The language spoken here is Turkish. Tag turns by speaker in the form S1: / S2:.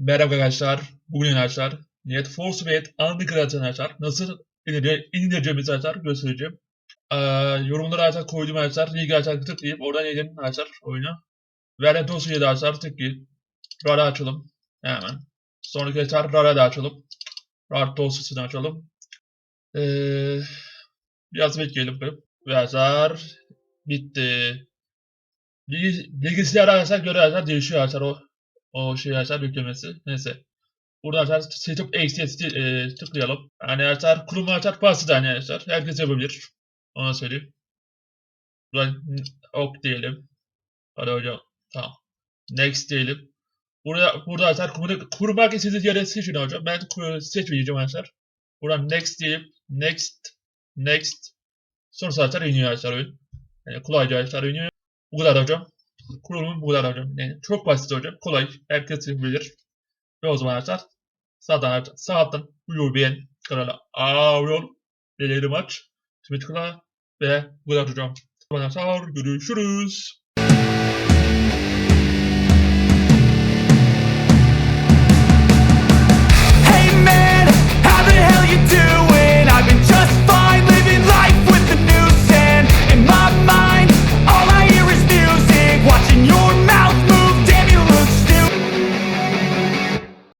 S1: Merhaba arkadaşlar. Bugün arkadaşlar Net for Speed Underground arkadaşlar nasıl indir indireceğimizi arkadaşlar göstereceğim. Ee, yorumlara arkadaşlar koydum arkadaşlar. Link arkadaşlar tıklayıp oradan indirin arkadaşlar oyunu. Verilen dosyayı da arkadaşlar tıklayıp RAR'ı açalım. Hemen. Sonraki arkadaşlar RAR'ı da açalım. RAR dosyasını açalım. Ee, biraz bekleyelim. Ve arkadaşlar bitti. Bilgis bilgisayar arkadaşlar göre arkadaşlar değişiyor arkadaşlar o o şey arkadaşlar yüklemesi. Neyse. Burada arkadaşlar setup exit e, tıklayalım. Yani arkadaşlar kurum arkadaşlar basit yani arkadaşlar. Herkes yapabilir. Ona söyleyeyim. Buradan ok diyelim. Hadi hocam. Tamam. Next diyelim. Burada burada arkadaşlar kurum, kurmak istediğiniz yere seçin hocam. Ben seçmeyeceğim arkadaşlar. Buradan next deyip next next sonra zaten iniyor arkadaşlar oyun. Yani kolayca arkadaşlar iniyor. Bu kadar hocam. Kurulumu bu kadar hocam. Yani çok basit hocam. Kolay. Herkes bilir. Ve o zaman arkadaşlar sağdan sağdan uyuyor beğen kanala abone ol. Beleri maç. Tıkla ve bu kadar hocam. Arkadaşlar görüşürüz.